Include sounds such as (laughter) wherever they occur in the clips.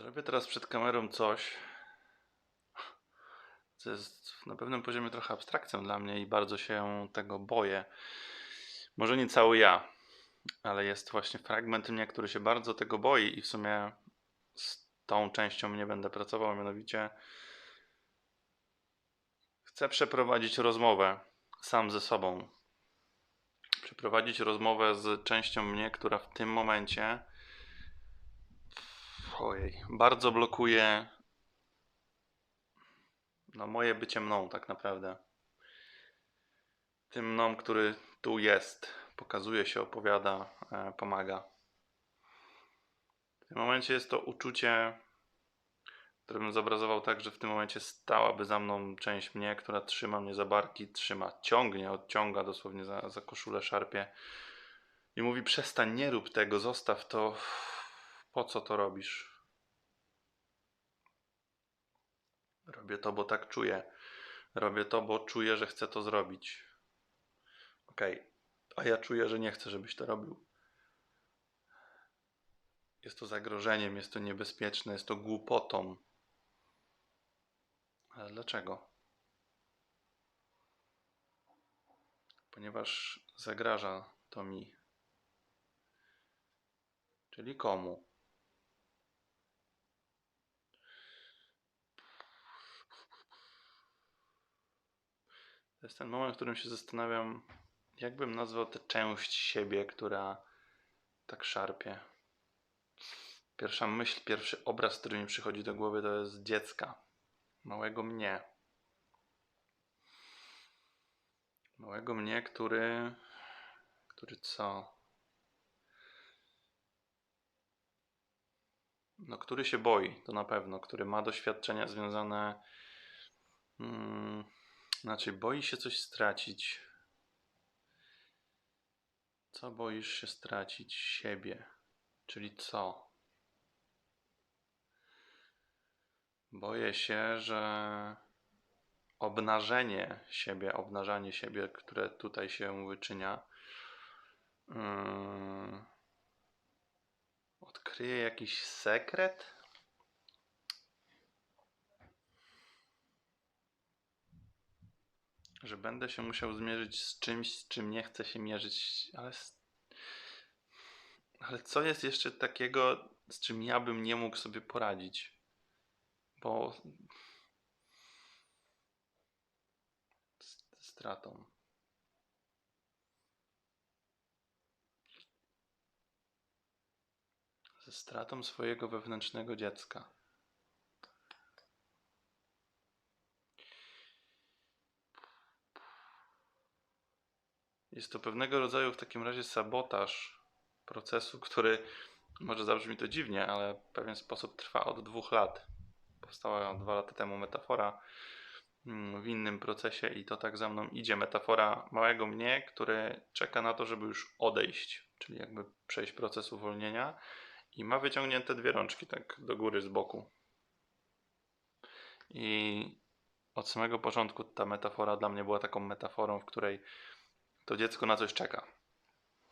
Zrobię teraz przed kamerą coś, co jest na pewnym poziomie trochę abstrakcją dla mnie i bardzo się tego boję. Może nie cały ja, ale jest właśnie fragment mnie, który się bardzo tego boi i w sumie z tą częścią nie będę pracował, mianowicie chcę przeprowadzić rozmowę sam ze sobą. Przeprowadzić rozmowę z częścią mnie, która w tym momencie ojej, bardzo blokuje no moje bycie mną tak naprawdę. Tym mną, który tu jest, pokazuje się, opowiada, e, pomaga. W tym momencie jest to uczucie, które bym zobrazował tak, że w tym momencie stałaby za mną część mnie, która trzyma mnie za barki, trzyma, ciągnie, odciąga dosłownie za, za koszulę, szarpie i mówi: Przestań, nie rób tego, zostaw to. Po co to robisz? Robię to, bo tak czuję. Robię to, bo czuję, że chcę to zrobić. Okej, a ja czuję, że nie chcę, żebyś to robił. Jest to zagrożeniem, jest to niebezpieczne, jest to głupotą. Ale dlaczego? Ponieważ zagraża to mi. Czyli komu? To jest ten moment, w którym się zastanawiam, jakbym nazwał tę część siebie, która tak szarpie. Pierwsza myśl, pierwszy obraz, który mi przychodzi do głowy, to jest dziecka. Małego mnie. Małego mnie, który. Który co? No, który się boi, to na pewno. Który ma doświadczenia związane. Hmm, znaczy, boi się coś stracić. Co boisz się stracić? Siebie. Czyli co? Boję się, że obnażenie siebie, obnażanie siebie, które tutaj się wyczynia, yy, odkryje jakiś sekret? Że będę się musiał zmierzyć z czymś, z czym nie chcę się mierzyć, ale. Ale co jest jeszcze takiego, z czym ja bym nie mógł sobie poradzić? Bo. z stratą. Ze stratą swojego wewnętrznego dziecka. Jest to pewnego rodzaju w takim razie sabotaż procesu, który może zabrzmi to dziwnie, ale w pewien sposób trwa od dwóch lat. Powstała dwa lata temu metafora mm, w innym procesie i to tak za mną idzie. Metafora małego mnie, który czeka na to, żeby już odejść, czyli jakby przejść proces uwolnienia i ma wyciągnięte dwie rączki tak do góry z boku. I od samego początku ta metafora dla mnie była taką metaforą, w której to dziecko na coś czeka.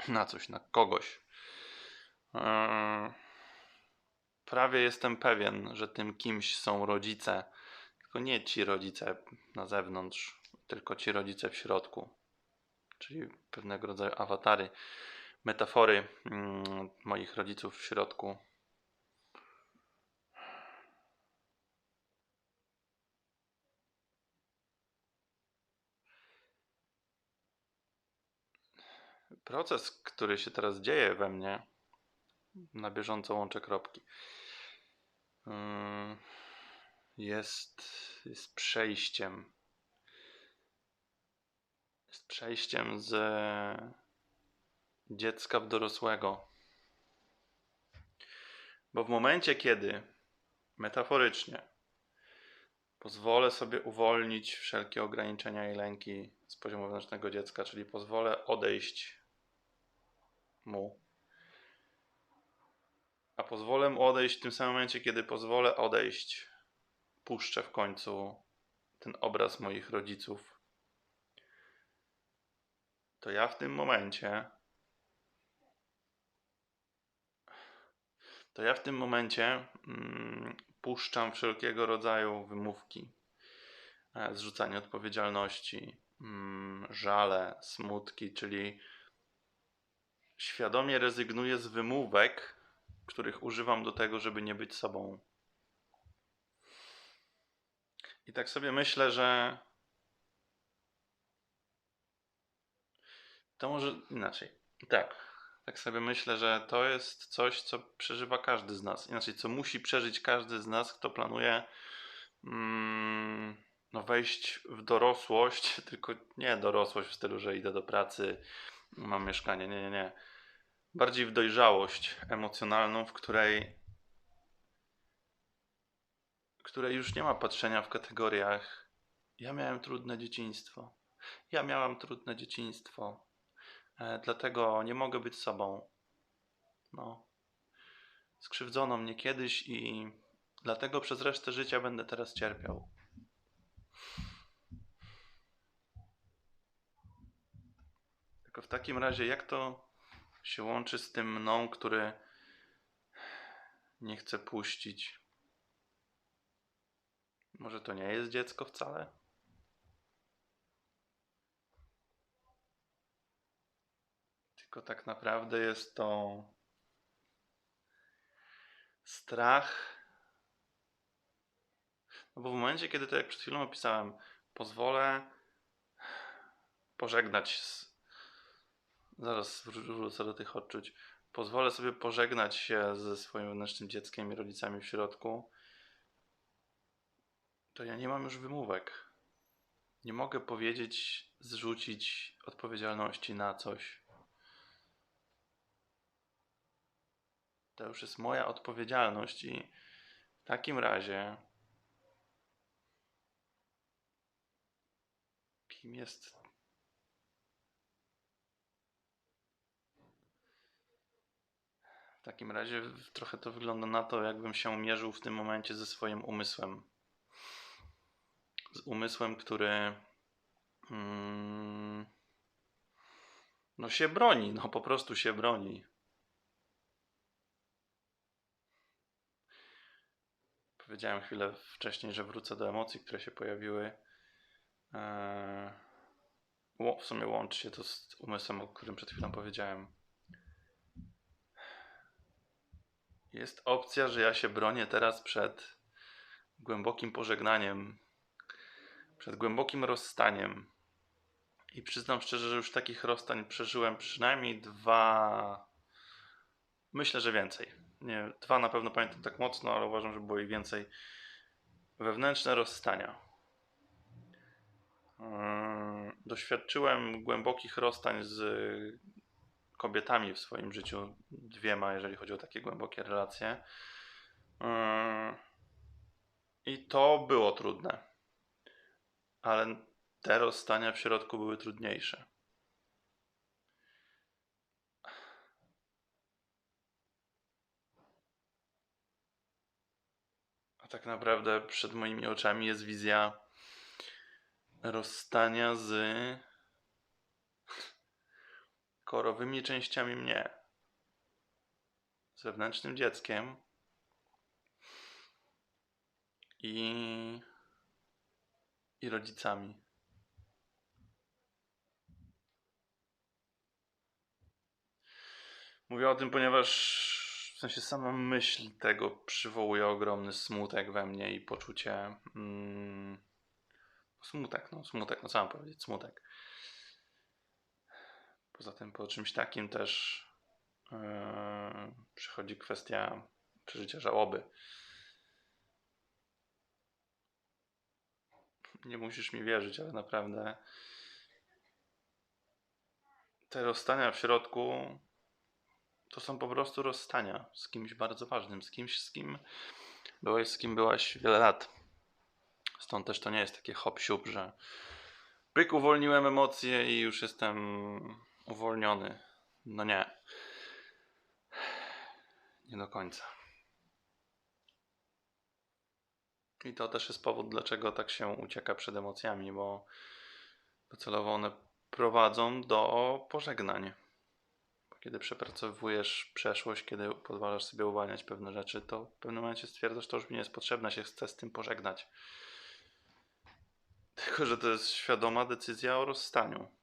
Na coś, na kogoś. Eee, Prawie jestem pewien, że tym kimś są rodzice. Tylko nie ci rodzice na zewnątrz, tylko ci rodzice w środku. Czyli pewnego rodzaju awatary, metafory mm, moich rodziców w środku. Proces, który się teraz dzieje we mnie, na bieżąco łączę kropki. Ym, Jest, jest przejściem. Jest przejściem z dziecka w dorosłego. Bo w momencie, kiedy metaforycznie pozwolę sobie uwolnić wszelkie ograniczenia i lęki z poziomu wewnętrznego dziecka, czyli pozwolę odejść mu. A pozwolę mu odejść w tym samym momencie, kiedy pozwolę odejść, puszczę w końcu ten obraz moich rodziców, to ja w tym momencie to ja w tym momencie mm, puszczam wszelkiego rodzaju wymówki, e, zrzucanie odpowiedzialności, mm, żale, smutki, czyli świadomie rezygnuję z wymówek, których używam do tego, żeby nie być sobą. I tak sobie myślę, że to może inaczej. Tak, tak sobie myślę, że to jest coś, co przeżywa każdy z nas. Inaczej, co musi przeżyć każdy z nas, kto planuje mm, no wejść w dorosłość, (laughs) tylko nie dorosłość w stylu, że idę do pracy, mam mieszkanie. Nie, nie, nie. Bardziej w dojrzałość emocjonalną, w której której już nie ma patrzenia w kategoriach ja miałem trudne dzieciństwo. Ja miałam trudne dzieciństwo. E, dlatego nie mogę być sobą. No. Skrzywdzono mnie kiedyś i dlatego przez resztę życia będę teraz cierpiał. Tylko w takim razie, jak to się łączy z tym mną, który nie chce puścić? Może to nie jest dziecko wcale? Tylko tak naprawdę jest to strach. No bo w momencie, kiedy to jak przed chwilą opisałem, pozwolę pożegnać z... Zaraz wrócę do tych odczuć. Pozwolę sobie pożegnać się ze swoim wewnętrznym dzieckiem i rodzicami w środku. To ja nie mam już wymówek. Nie mogę powiedzieć, zrzucić odpowiedzialności na coś. To już jest moja odpowiedzialność i w takim razie kim jest takim razie trochę to wygląda na to, jakbym się mierzył w tym momencie ze swoim umysłem. Z umysłem, który mm, no się broni, no po prostu się broni. Powiedziałem chwilę wcześniej, że wrócę do emocji, które się pojawiły. Eee, w sumie łączy się to z umysłem, o którym przed chwilą powiedziałem. Jest opcja, że ja się bronię teraz przed głębokim pożegnaniem, przed głębokim rozstaniem. I przyznam szczerze, że już takich rozstań przeżyłem przynajmniej dwa, myślę, że więcej nie, dwa na pewno pamiętam tak mocno, ale uważam, że było ich więcej. Wewnętrzne rozstania. Yy, doświadczyłem głębokich rozstań z kobietami w swoim życiu, dwiema, jeżeli chodzi o takie głębokie relacje. Yy, I to było trudne. Ale te rozstania w środku były trudniejsze. tak naprawdę przed moimi oczami jest wizja rozstania z korowymi częściami mnie, z wewnętrznym dzieckiem i, i rodzicami. Mówię o tym, ponieważ w sensie sama myśl tego przywołuje ogromny smutek we mnie i poczucie. Mm, smutek, no smutek, no co mam powiedzieć, smutek. Poza tym po czymś takim też yy, przychodzi kwestia przeżycia żałoby. Nie musisz mi wierzyć, ale naprawdę te rozstania w środku to są po prostu rozstania z kimś bardzo ważnym, z kimś, z kim byłeś, z kim byłaś wiele lat. Stąd też to nie jest takie hop że pyk, uwolniłem emocje i już jestem uwolniony. No nie. Nie do końca. I to też jest powód, dlaczego tak się ucieka przed emocjami, bo docelowo one prowadzą do pożegnań Kiedy przepracowujesz przeszłość, kiedy pozwalasz sobie uwalniać pewne rzeczy, to w pewnym momencie stwierdzasz, to już mi nie jest potrzebne, się chcę z tym pożegnać. Tylko, że to jest świadoma decyzja o rozstaniu.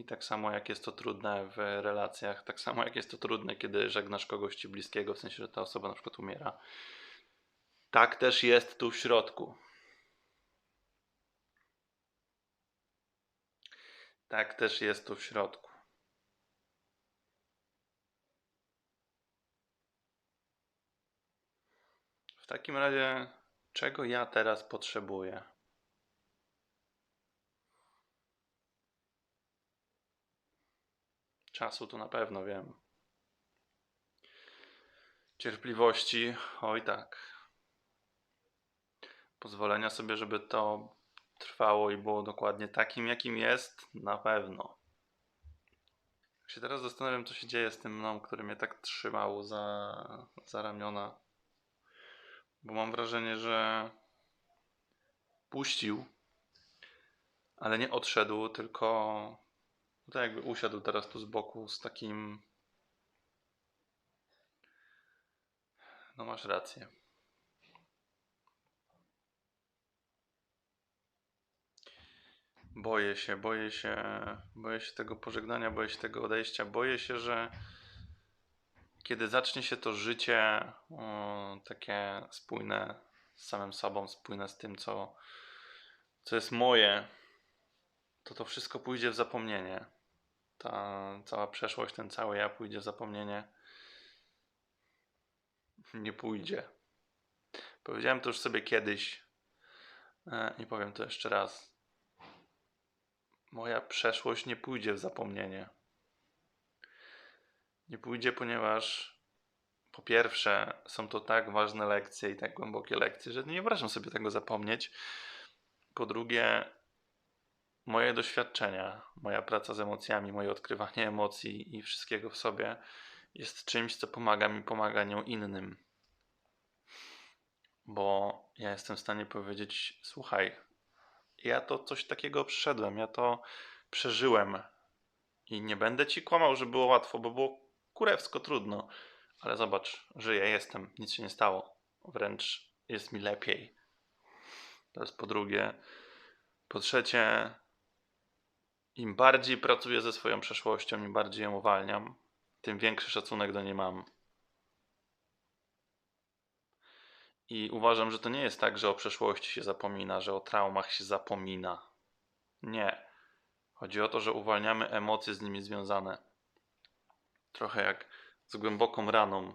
I tak samo jak jest to trudne w relacjach, tak samo jak jest to trudne, kiedy żegnasz kogoś ci bliskiego, w sensie, że ta osoba na przykład umiera. Tak też jest tu w środku. Tak też jest tu w środku. W takim razie, czego ja teraz potrzebuję? Czasu to na pewno wiem. Cierpliwości, oj tak. Pozwolenia sobie, żeby to trwało i było dokładnie takim, jakim jest, na pewno. Jak się teraz zastanawiam, co się dzieje z tym mną, który mnie tak trzymał za, za ramiona. Bo mam wrażenie, że puścił, ale nie odszedł, tylko no tak jakby usiadł teraz tu z boku z takim. No masz rację. Boję się, boję się, boję się tego pożegnania, boję się tego odejścia, boję się, że kiedy zacznie się to życie takie spójne z samym sobą, spójne z tym, co, co jest moje, to to wszystko pójdzie w zapomnienie. Ta cała przeszłość, ten cały ja pójdzie w zapomnienie. Nie pójdzie. Powiedziałem to już sobie kiedyś e, i powiem to jeszcze raz. Moja przeszłość nie pójdzie w zapomnienie. Nie pójdzie, ponieważ po pierwsze są to tak ważne lekcje i tak głębokie lekcje, że nie wyobrażam sobie tego zapomnieć. Po drugie, moje doświadczenia, moja praca z emocjami, moje odkrywanie emocji i wszystkiego w sobie jest czymś, co pomaga mi pomaganiu innym. Bo ja jestem w stanie powiedzieć: Słuchaj, ja to coś takiego przeszedłem, ja to przeżyłem i nie będę ci kłamał, że było łatwo, bo było kurewsko trudno. Ale zobacz, żyję, jestem, nic się nie stało. Wręcz jest mi lepiej. To jest po drugie. Po trzecie, im bardziej pracuję ze swoją przeszłością, im bardziej ją uwalniam, tym większy szacunek do niej mam. I uważam, że to nie jest tak, że o przeszłości się zapomina, że o traumach się zapomina. Nie. Chodzi o to, że uwalniamy emocje z nimi związane. Trochę jak z głęboką raną.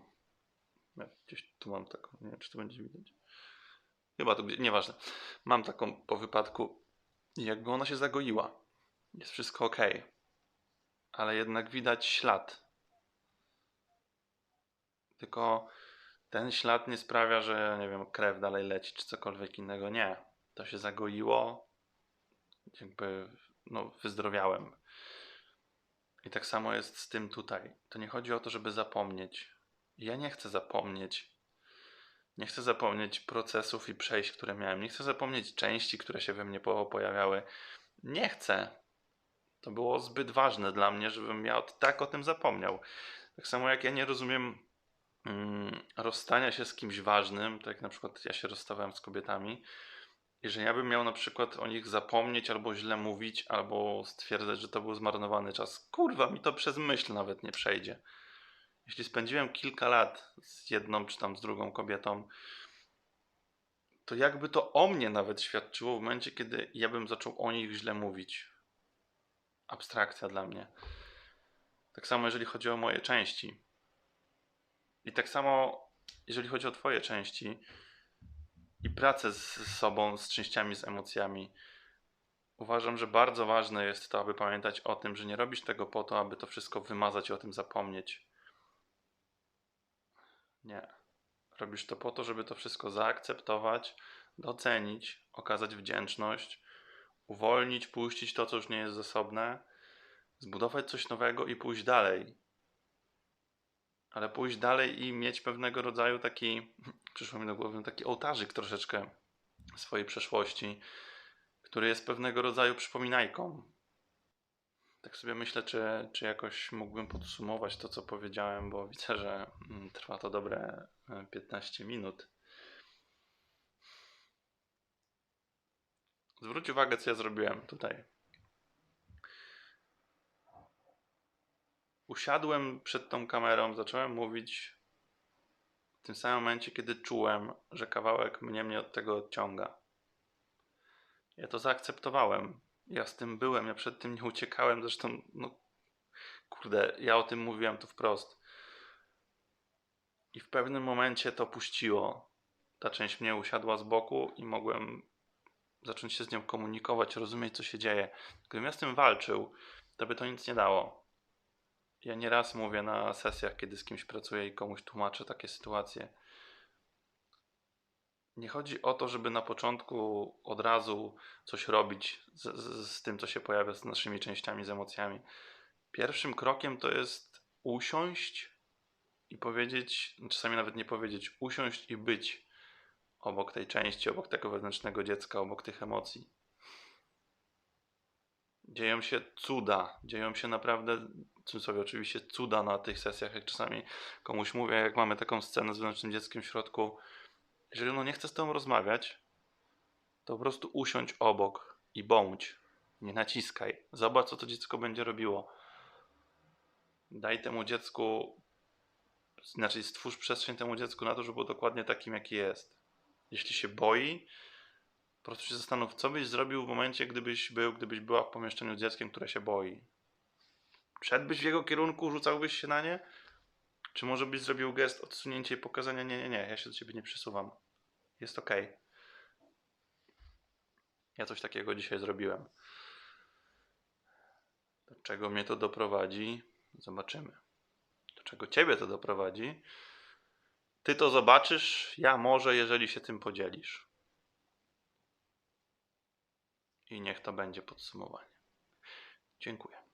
Ja Gdzieś tu mam taką, nie wiem czy to będzie widać. Chyba tu gdzieś, nieważne. Mam taką po wypadku jakby ona się zagoiła. Jest wszystko ok. Ale jednak widać ślad. Tylko ten ślad nie sprawia, że nie wiem, krew dalej leci czy cokolwiek innego. Nie. To się zagoiło. Jakby no, wyzdrowiałem. I tak samo jest z tym tutaj. To nie chodzi o to, żeby zapomnieć. Ja nie chcę zapomnieć. Nie chcę zapomnieć procesów i przejść, które miałem. Nie chcę zapomnieć części, które się we mnie po- pojawiały. Nie chcę. To było zbyt ważne dla mnie, żebym ja tak o tym zapomniał. Tak samo jak ja nie rozumiem mm, rozstania się z kimś ważnym, tak jak na przykład ja się rozstawałem z kobietami, i że ja bym miał na przykład o nich zapomnieć, albo źle mówić, albo stwierdzać, że to był zmarnowany czas. Kurwa, mi to przez myśl nawet nie przejdzie. Jeśli spędziłem kilka lat z jedną czy tam z drugą kobietą, to jakby to o mnie nawet świadczyło w momencie, kiedy ja bym zaczął o nich źle mówić. Abstrakcja dla mnie. Tak samo jeżeli chodzi o moje części. I tak samo jeżeli chodzi o Twoje części i pracę z sobą, z częściami, z emocjami. Uważam, że bardzo ważne jest to, aby pamiętać o tym, że nie robisz tego po to, aby to wszystko wymazać i o tym zapomnieć. Nie. Robisz to po to, żeby to wszystko zaakceptować, docenić, okazać wdzięczność, uwolnić, puścić to, co już nie jest zasobne, zbudować coś nowego i pójść dalej. Ale pójść dalej i mieć pewnego rodzaju taki, (laughs) przyszło mi do głowy, taki ołtarzyk troszeczkę swojej przeszłości, który jest pewnego rodzaju przypominajką. Tak sobie myślę, czy, czy jakoś mógłbym podsumować to, co powiedziałem, bo widzę, że mm, trwa to dobre e, 15 minut. Zwróć uwagę, co ja zrobiłem tutaj. Usiadłem przed tą kamerą, zacząłem mówić w tym samym momencie, kiedy czułem, że kawałek mnie mnie od tego odciąga. Ja to zaakceptowałem. Ja z tym byłem, ja przed tym nie uciekałem. Zresztą, no kurde, ja o tym mówiłem tu wprost. I w pewnym momencie to puściło. Ta część mnie usiadła z boku i mogłem zacząć się z nią komunikować, rozumieć, co się dzieje. Gdybym ja z tym walczył, to by to nic nie dało. Ja nieraz mówię na sesjach, kiedy z kimś pracuję i komuś tłumaczę takie sytuacje. Nie chodzi o to, żeby na początku od razu coś robić z, z, z tym, co się pojawia z naszymi częściami, z emocjami. Pierwszym krokiem to jest usiąść i powiedzieć, czasami nawet nie powiedzieć, usiąść i być obok tej części, obok tego wewnętrznego dziecka, obok tych emocji. Dzieją się cuda, dzieją się naprawdę, w cudzysłowie oczywiście, cuda na tych sesjach, jak czasami komuś mówię, jak mamy taką scenę z wewnętrznym dzieckiem w środku, jeżeli ono nie chce z tobą rozmawiać, to po prostu usiądź obok i bądź. Nie naciskaj. Zobacz, co to dziecko będzie robiło. Daj temu dziecku, znaczy stwórz przestrzeń temu dziecku na to, żeby było dokładnie takim, jaki jest. Jeśli się boi, po prostu się zastanów, co byś zrobił w momencie, gdybyś był, gdybyś była w pomieszczeniu z dzieckiem, które się boi. Szedłbyś w jego kierunku, rzucałbyś się na nie? Czy może byś zrobił gest odsunięcia i pokazania, nie, nie, nie, ja się do ciebie nie przesuwam. Jest ok. Ja coś takiego dzisiaj zrobiłem. Do czego mnie to doprowadzi? Zobaczymy. Do czego ciebie to doprowadzi? Ty to zobaczysz, ja może, jeżeli się tym podzielisz. I niech to będzie podsumowanie. Dziękuję.